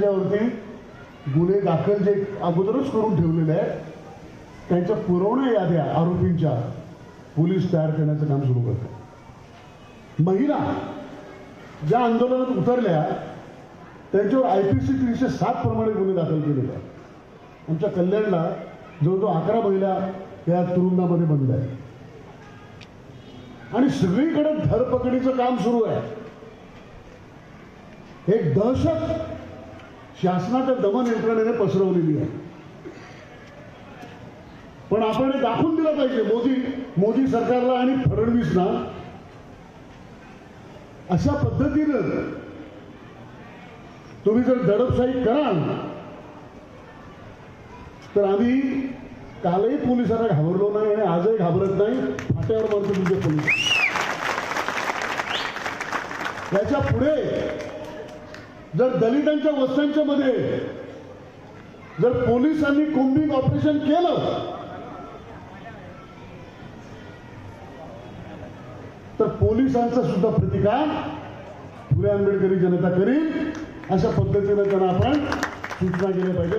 त्याच्यावरती गुन्हे दाखल जे अगोदरच करून ठेवलेले आहेत त्यांच्या पुरवण्या याद्या आरोपींच्या पोलीस तयार करण्याचं काम सुरू करतात. महिला ज्या आंदोलनात उतरल्या त्यांच्यावर आय पी सी तीनशे सात प्रमाणे गुन्हे दाखल केलेले आहेत आमच्या कल्याणला जवळजवळ अकरा महिला या तुरुंगामध्ये बंद आहेत. आणि सगळीकडे धरपकडीचं काम सुरू आहे. एक दहशत शासनाच्या दमन यंत्रणेने पसरवलेली आहे. पण आपण हे दाखवून दिलं पाहिजे मोदी मोदी सरकारला आणि फडणवीसला. अशा पद्धतीनं तुम्ही जर दडपशाही कराल तर आम्ही कालही पोलिसांना घाबरलो नाही आणि आजही घाबरत नाही. फाट्यावर मारतो तुमचे पोलीस याच्यापुढे जर दलितांच्या वस्त्यांच्या मध्ये जर पोलिसांनी कुंभिंग ऑपरेशन केलं तर पोलिसांचा सुद्धा प्रतिकार फुले आंबेडकरी जनता करील. अशा पद्धतीनं त्यांना आपण सूचना केल्या पाहिजे